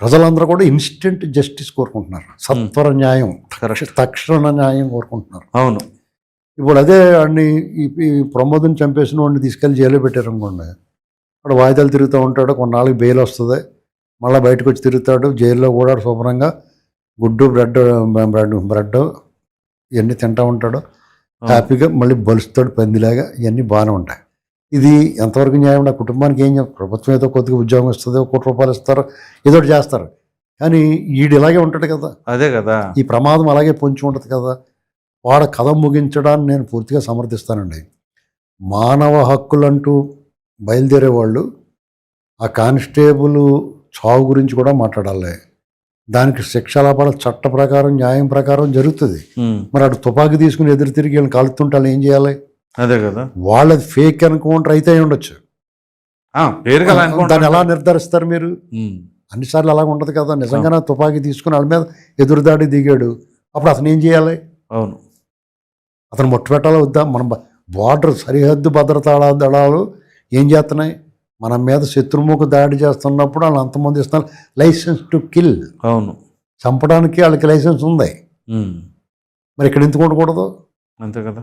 ప్రజలందరూ కూడా instant justice కోరుకుంటున్నారు. సత్వర న్యాయం తక్షణ న్యాయం కోరుకుంటున్నారు. అవును. ఇప్పుడు అదే వాడిని ఈ ప్రమోదం చంపేసిన వాడిని తీసుకెళ్ళి జైల్లో పెట్టారు అనుకోండి వాడు వాయిదాలు తిరుగుతూ ఉంటాడు కొన్నాళ్ళకి బెయిల్ వస్తుంది. మళ్ళీ బయటకు వచ్చి తిరుగుతాడు జైల్లో కూడా శుభ్రంగా గుడ్డు బ్రెడ్ బ్రెడ్ బ్రెడ్ ఇవన్నీ తింటూ ఉంటాడు. హ్యాపీగా మళ్ళీ బలుస్తాడు పందిలాగా ఇవన్నీ బాగానే ఉంటాయి. ఇది ఎంతవరకు న్యాయం నా కుటుంబానికి ఏం ప్రభుత్వం ఏదో కొద్దిగా ఉద్యోగం ఇస్తుంది కోటి రూపాయలు ఇస్తారు ఏదో చేస్తారు. కానీ ఈడు ఇలాగే ఉంటాడు కదా. అదే కదా. ఈ ప్రమాదం అలాగే పొంచి ఉంటుంది కదా. వాడ కథ ముగించడాన్ని నేను పూర్తిగా సమర్థిస్తానండి. మానవ హక్కులంటూ బయలుదేరే వాళ్ళు ఆ కానిస్టేబుల్ చావు గురించి కూడా మాట్లాడాలి. దానికి శిక్షలాపడ చట్ట ప్రకారం న్యాయం ప్రకారం జరుగుతుంది. మరి అటు తుపాకీ తీసుకుని ఎదురు తిరిగి వీళ్ళని కాలుతుంటే వాళ్ళు ఏం చేయాలి? అదే కదా. వాళ్ళది ఫేక్ ఎన్కౌంటర్ అయితే అయి ఉండొచ్చు. పేరుగా. దాన్ని ఎలా నిర్ధారిస్తారు మీరు? అన్నిసార్లు అలాగ ఉండదు కదా. నిజంగానే తుపాకీ తీసుకుని వాళ్ళ మీద ఎదురుదాడి దిగాడు. అప్పుడు అతను ఏం చేయాలి? అవును. అతను మొట్టు పెట్టాలా వద్దా? మన బార్డర్ సరిహద్దు భద్రతా దళాలు ఏం చేస్తున్నాయి? మన మీద శత్రుముఖ దాడి చేస్తున్నప్పుడు వాళ్ళు అంతమంది ఇస్తున్నారు. License to kill. అవును. చంపడానికి వాళ్ళకి లైసెన్స్ ఉంది. మరి ఇక్కడ ఎందుకు ఉండకూడదు? అంతే కదా.